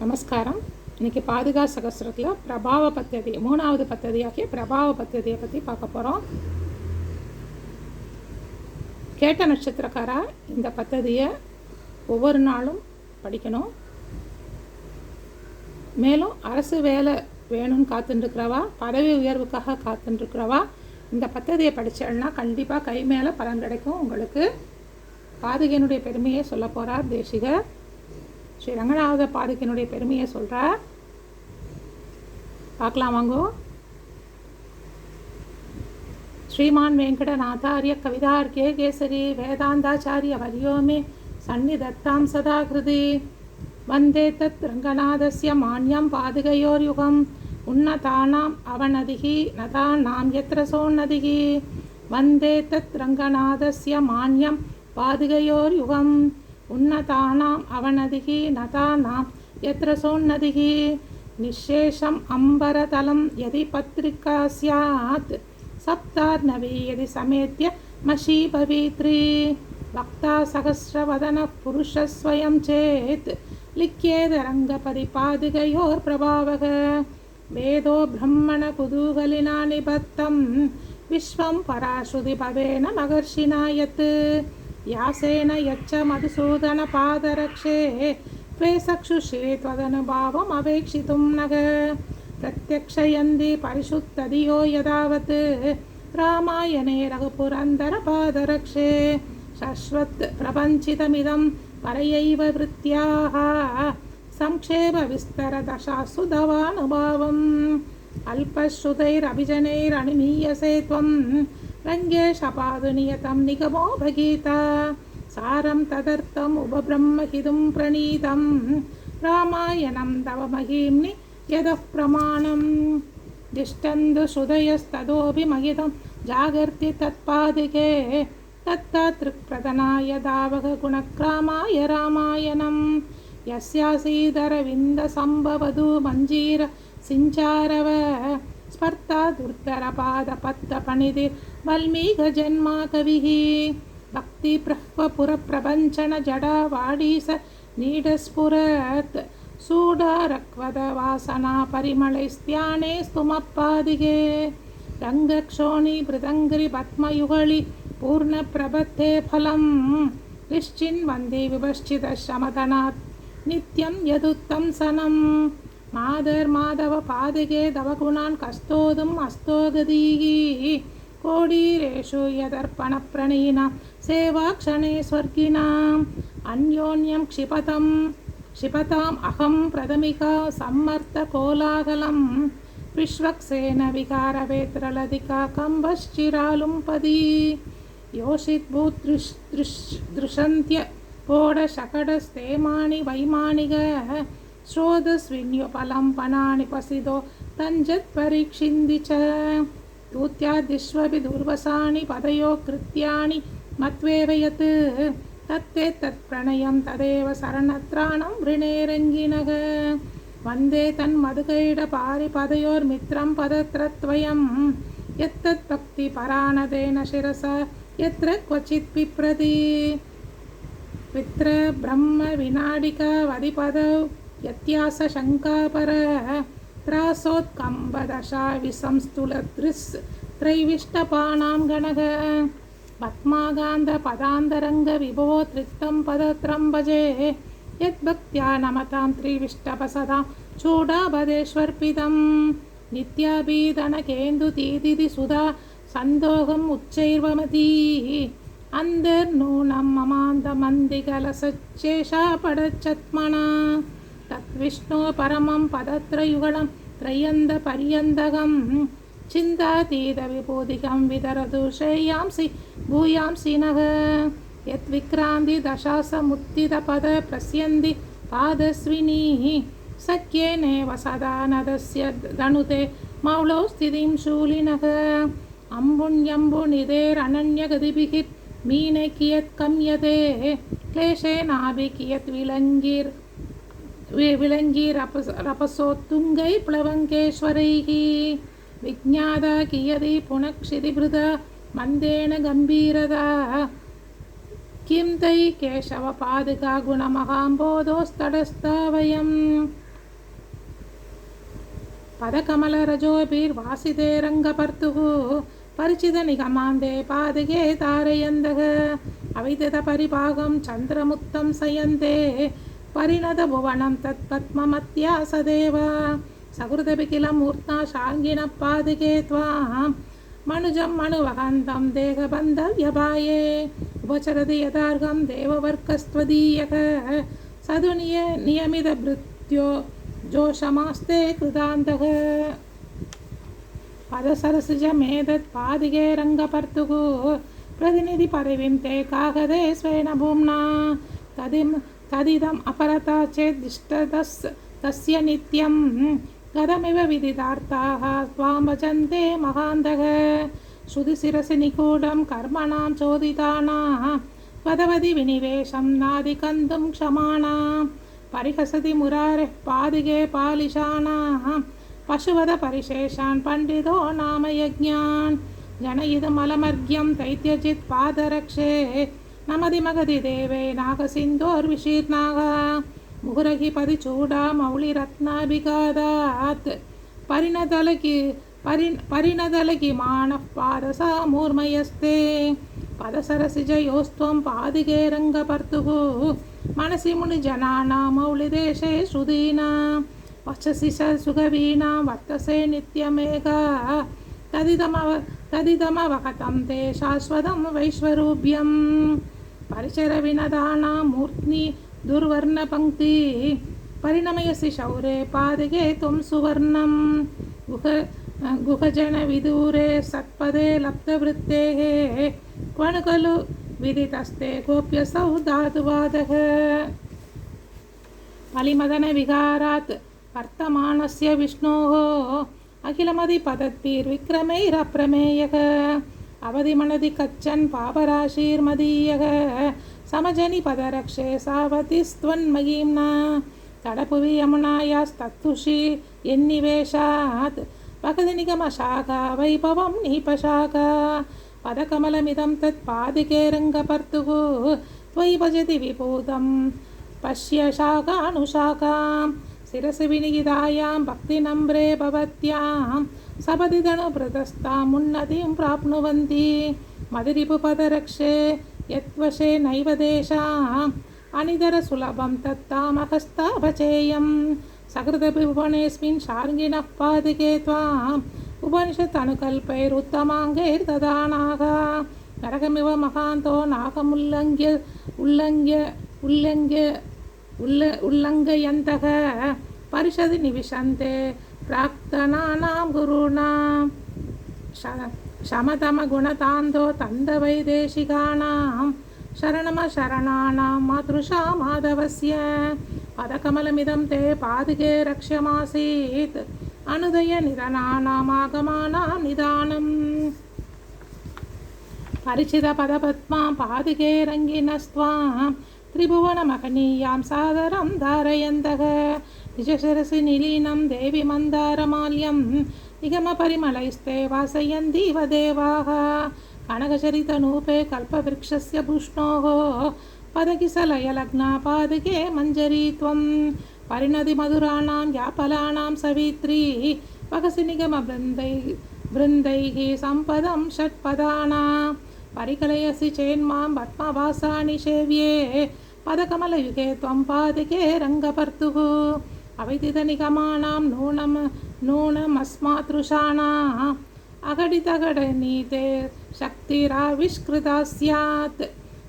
நமஸ்காரம். இன்றைக்கி பாதுகா சகஸ்ரத்தில் பிரபாவ பத்ததி மூணாவது பத்ததியாகிய பிரபாவ பத்ததியை பற்றி பார்க்க போகிறோம் கேட்ட நட்சத்திரக்காரா இந்த பத்ததியை ஒவ்வொரு நாளும் படிக்கணும். மேலும் அரசு வேலை வேணும்னு காத்துட்டுருக்கிறவா பதவி உயர்வுக்காக காத்துட்டுருக்கிறவா இந்த பத்ததியை படித்தேன்னா கண்டிப்பாக கை மேலே பலன் கிடைக்கும். உங்களுக்கு பாதுகையினுடைய பெருமையை சொல்ல போகிறார் தேசிகர். ஸ்ரீ ரங்கநாத பாதுகையினுடைய பெருமையை சொல்கிறார் பார்க்கலாம் வாங்கோ. ஸ்ரீமான் வெங்கடநாதாரிய கே கேசரி வேதாந்தாச்சாரிய வரியோமே சந்நிதத்தாம் சதா கிருதி வந்தே தத் ரங்கநாதஸ்ய மான்யம் பாதுகையோர்யுகம் உன்னதானாம் அவநதிகி நதானாம் எத்திர சோன்னதிகி. வந்தே தத் ரங்கநாதஸ்ய மான்யம் பாதுகையோர்யுகம் உன்னதானாம் அவநதிகி நதானாம் यत्र सोन्नतिः निःशेषम् अम्बरतलं यदि पत्रिका स्यात् सप्तार्णवी यदि समेत्य मशी भवित्री वक्ता सहस्रवदनः पुरुषः स्वयं चेत् लिख्येदरङ्गपरिपादिकयोर्प्रभावः वेदो ब्रह्मणकुतूहलिना निबद्धं विश्वं पराश्रुतिभवेन महर्षिणा यत् यासेन यच्च मधुसूदनपादरक्षे त्वे चक्षुषे त्वदनुभावमवेक्षितुं नग प्रत्यक्षयन्ति परिशुद्धधियो यदावत् रामायणे रघुपुरन्दरपादरक्षे शश्वत् प्रपञ्चितमिदं परयैव वृत्त्याः संक्षेपविस्तरदशासु दवानुभावम् अल्पश्रुतैरभिजनैरनुमीयसे त्वं रङ्गेशपादुनियतं निगमो भगीता। सारं तदर्थम् उपब्रह्महितुं प्रणीतं। रामायणं तव महीम्नि यदः प्रमाणं दिष्टन्तु श्रुतयस्ततोऽपि महितं जागर्ति तत्पादिके। तत्तातृक्प्रदनाय दावः गुणक्रामाय रामायणं यस्यासीदरविन्दसम्भवधू मञ्जीर सिञ्चारव ಸ್ಪರ್ಧಾ ದುರ್ಧರಪಾದ ಪತ್ತ ಪಣಿದೆ ವಾಲ್ಮೀಕ ಜನ್ಮ ಕವಿಃ ಭಕ್ತಿ ಪ್ರಹ್ವ ಪುರ ಪ್ರಭಂಚನ ಜಡ ವಾಡೀಸ ನೀಡಸ್ಫುರತ್ ಸೂಡಾರಕ್ವದ ವಾಸನಾ ಪರಿಮಳೈಸ್ತ್ಯಾಣೆ ಸ್ತುಮಪ್ಪಾದಿಗೆ ರಂಗಕ್ಷೋಣಿ ಮೃದಂಗರಿ ಪದ್ಮಯುಗಳಿ ಪೂರ್ಣಪ್ರಭತ್ತೆ ಫಲಂ ನಿಶ್ಚಿನ್ವಂದಿ ವಿಭಶ್ಚಿತ ಶ್ರಮಧನಾತ್ ನಿತ್ಯಂ ಯದುತ್ತಂಸನಂ माधर्माधवपादिके तव गुणान् कस्तोदुम् अस्तो गदीः कोडीरेषु यदर्पणप्रणयिनां सेवाक्षणे स्वर्गिणाम् अन्योन्यं क्षिपतं क्षिपताम् अहं प्रथमिका सम्मर्दकोलाहलं विश्वक्सेन विकारवेत्रलधिका कम्बश्चिरालुम्पदी योषिद्भूदृश् दृश् दृशन्त्य पोडशकटस्तेमानि वैमानिग श्रोतस्विन्युपलं पनानि पसिदो तञ्जत्परीक्षिन्ति च दूत्यादिष्वपि दुर्वसानि पदयो कृत्यानि मत्वेव यत् तत्ते तत्प्रणयं तदेव शरणत्राणं वृणेरङ्गिनः वन्दे तन्मधुकैडपारिपदयोर्मित्रं पदत्रत्वयं यत्तद्भक्तिपरानदेन शिरसा यत्र क्वचित् पिप्रति पितृब्रह्मविनाडिकावधिपदौ यत्यासशङ्कापर त्रासोत्कम्बदशा विसंस्तुलदृस् त्रैविष्टपानां गणः। पद्मागान्धपदान्तरङ्गविभो त्रिक्तं पदत्रं भजे यद्भक्त्या नमतां त्रिविष्टपसदां चूडापदेष्वर्पितं नित्याभीदनकेन्दुतीदिति सुधा सन्दोहम् उच्चैर्वमती। अन्तर्नूनं ममान्तमन्दिकलसच्चेषा पडच्छत्मना तद्विष्णो परमं पदत्रयुगलं त्रयन्दपर्यन्तकं चिन्तातीतविभूतिकं वितरतु श्रेयांसि भूयांसि नः यद्विक्रान्तिदशासमुत्थितपद प्रस्यन्ति पादस्विनीः सख्येनेव सदा नदस्य धनुते मौलौ स्थितिं शूलिनः अम्बुण्यम्बुनिधेरनन्यगतिभिः मीने कियत् कम्यते क्लेशेनाभि कियत् विलङ्गिर् विलङ्गिरपसोत्तुङ्गै प्लवङ्केश्वरैः विज्ञाता कियदि पुनक्षितिभृता मन्देन गम्भीरता किं तै केशवपादुका गुणमहाम्बोधोस्तडस्ता वयं पदकमलरजोभिर्वासिते रङ्गपर्तुः परिचितनिगमान्ते पादगे तारयन्दः अविदितपरिभागं चन्द्रमुत्तं सयन्ते परिणतभुवनं तत्पद्ममत्या सदेव सकृदपि किल मूर्त्ना शाङ्गिनः पादगे त्वां मनुजं मनुवहन्तं देहबन्धव्यपाये उपचरति यथार्हं देववर्गस्त्वदीयः सदु निय नियमितभृत्यो जोषमास्ते कृतान्तः पदसरसिजमेतत् पादिके रङ्गपर्तुः प्रतिनिधिपदवीं ते कागदे स्वेन भूम्ना तदिं तदिदम् अपरता चेद्दिष्टतस् तस्य नित्यं गदमिव विदितार्थाः त्वां भजन्ते महान्तः श्रुतिशिरसि निगूढं कर्मणां चोदितानां पदवति विनिवेशं नादिकन्तुं क्षमाणां परिहसति मुरारेः पादिके पालिशानाः पशुवधपरिशेषान् पण्डितो नाम यज्ञान् जनयितमलमर्घ्यं दैत्यजित् पादरक्षे நமதி மகதி தேவே நாகசிந்தோர் விஷீர்நாகா முகுரகி பதிச்சூடா மௌளி ரத்னாபிகாதாத். பரிணதலகி பரி பரிணதலகி மான பாதசா மூர்மயஸ்தே. பதசரசிஜயோஸ்துவம் பாதிகே ரங்கபர்த்துகு மனசி முனிஜனானா மௌளிதேஷே ஸ்ருதீனா வச்சசி ச சுகவீனா வர்த்தசே நித்யமேகா. ததிதமவ ததிதமவகதம் தே சாஸ்வதம் வைஸ்வரூபியம். परिचरविनदानां मूर्ध्नि दुर्वर्णपङ्क्ति परिणमयसि शौरे पादगे त्वं सुवर्णं गुह गुहजनविदूरे सत्पदे लब्धवृत्तेः क्वणु खलु विदितस्ते गोप्यसौ धातुवादः फलिमदनविहारात् वर्तमानस्य विष्णोः अखिलमधिपदद्भिर्विक्रमैरप्रमेयः अवधिमनदि कच्चन् पापराशीर्मदीयः समजनिपदरक्षे सावतिस्त्वन्मयीम्ना तडपुवि यमुनायास्तत्तुषि यन्निवेशात् पकदिनिगमशाखा वैभवं नीपशाखा पदकमलमिदं तत्पादिके रङ्गपर्तुः त्वयि भजति विभूतं पश्य शाखानुशाखां शिरसि विनिगितायां भक्तिनम्रे भवत्यां सपदि धनुभृतस्तामुन्नतिं प्राप्नुवन्ति मदिरिपुपदरक्षे यत्वशे नैव देशाम् अनितरसुलभं तत्तामहस्ताभचेयं सकृदभिभुवनेऽस्मिन् शार्ङ्गिणः पादिके त्वाम् उपनिषदनुकल्पैरुत्तमाङ्गैर्ददानाः नरकमिव महान्तो नागमुल्लङ्घ्य उल्लङ्घ्य उल्लङ्घ्य उल्ल उल्लङ्घयन्तः परिषदि निविशन्ते प्राक्तनानां गुरूणां श शमतमगुणतान्तो तन्दवैदेशिकानां शरणमशरणानां मातृषा माधवस्य पदकमलमिदं ते पादके रक्ष्यमासीत् अनुदयनिधनानामागमानां निदानम् परिचितपदपद्मा पादिके रङ्गिनस्त्वां त्रिभुवनमहनीयां सादरं धारयन्तः నిజసరసి నిలీనం దేవి మందారమాల్యం నిగమ పరిమళైస్తే వాసయందీవ దేవాः కనకచరితనూపే కల్పవృక్షస్య భూష్ణోः పదకిసలయలగ్నాపాదకే మంజరీ త్వం పరిణది మధురాణాం యాపలానాం సవిత్రీ వగసి నిగమ బృందై బృంदैः సంపదం షట్పదానా పరికలయసి చేన్మాం పద్మవాసాని సేవ్యే పదకమలయుగే త్వం పాదకే రంగపర్తుः अविदितनिगमानां नूनं नूनमस्मातृशानाम् अघटितघटनीते शक्तिराविष्कृता स्यात्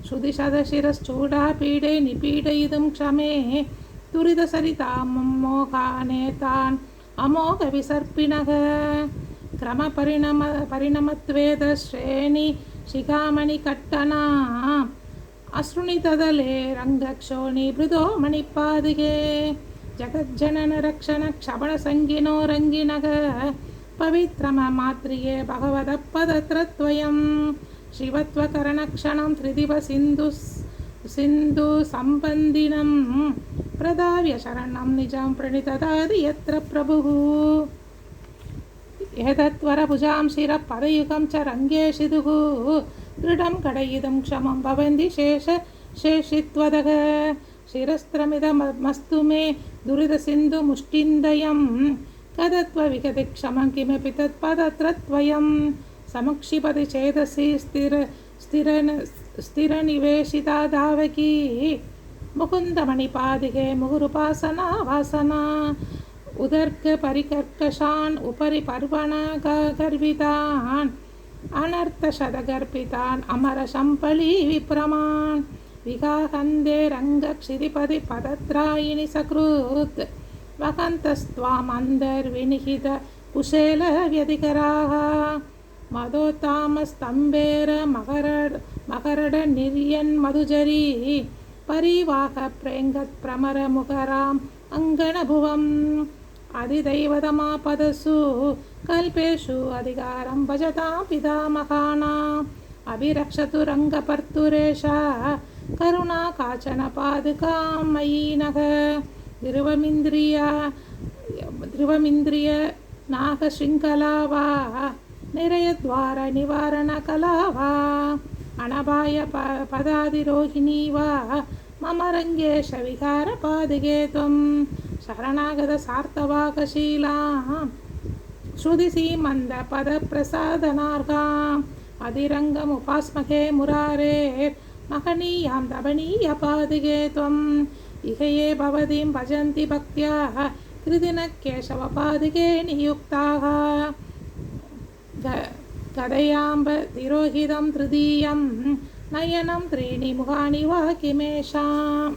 श्रुतिशतशिरश्चूडा पीडे निपीडयितुं क्षमे दुरितसरितां मोहानेतान् अमोघविसर्पिणः क्रमपरिणम परिणमत्वेदश्रेणि शिखामणिकट्टना अशृणितदले रङ्गक्षोणीभृतो मणिपादिके जगज्जननरक्षणक्षपणसङ्गिनो रङ्गिणः पवित्रममात्रिये भगवतः पदत्रत्वयं शिवत्वकरणक्षणं त्रिदिवसिन्धु सिन्धुसम्बन्धिनं प्रदाव्य शरणं निजं प्रणितदादि यत्र प्रभुः एतत्वरभुजां शिरः पदयुगं च रङ्गे शिदुः दृढं कडयिदं क्षमं भवन्ति शेष शेषित्वदः शिरस्त्रमिदमस्तु मे दुरितसिन्धुमुष्टिन्दयं कदत्वविगतिक्षमं किमपि तत्पदत्र त्वयं समक्षिपति चेतसि स्थिर स्थिरन स्थिरनिवेशिता धावकी मुकुन्दमणिपादिके मुहुरुपासना वासना। उदर्गपरिकर्कषान् उपरि पर्वण गर्वितान्। अनर्थशतगर्पितान् अमरशम्पली विप्रमान् विगाहन्दे रङ्गक्षितिपति पदत्रायिणि सकृत् वहन्तस्त्वामन्तर्विनिहित कुशेलव्यधिकराः मदोत्तामस्तम्भेर मकरड मकरडनिर्यन्मधुजरी परिवाहप्रेङ्गत्प्रमरमुखराम् अङ्गणभुवम् अधिदैवतमापदसु कल्पेषु अधिकारं भजतां पितामहानाम् अभिरक्षतु रङ्गपर्तुरेषा கருணா காச்சன பாதுகாம் மயி நக. திருவமிந்திரியா திருவமிந்திரிய நாகசிங்கலாவா நிரயத்வார நிவாரண கலாவா. அனபாய ப பதாதிரோகிணி வா. மமரங்கேஷ விகார பாதுகே துவம் சரணாகத சார்த்தவாகசீலாம் ஸ்ருதிசீமந்த பத பிரசாதனார்காம் அதிரங்கமுபாஸ்மகே முராரேர் महनीयां दमनीयपादिके त्वम् इह ये भवतीं भजन्ति भक्त्याः कृतिनः केशवपादिके नियुक्ताः गदयाम्ब तिरोहितं तृतीयं नयनं त्रीणि मुखानि वा किमेषाम्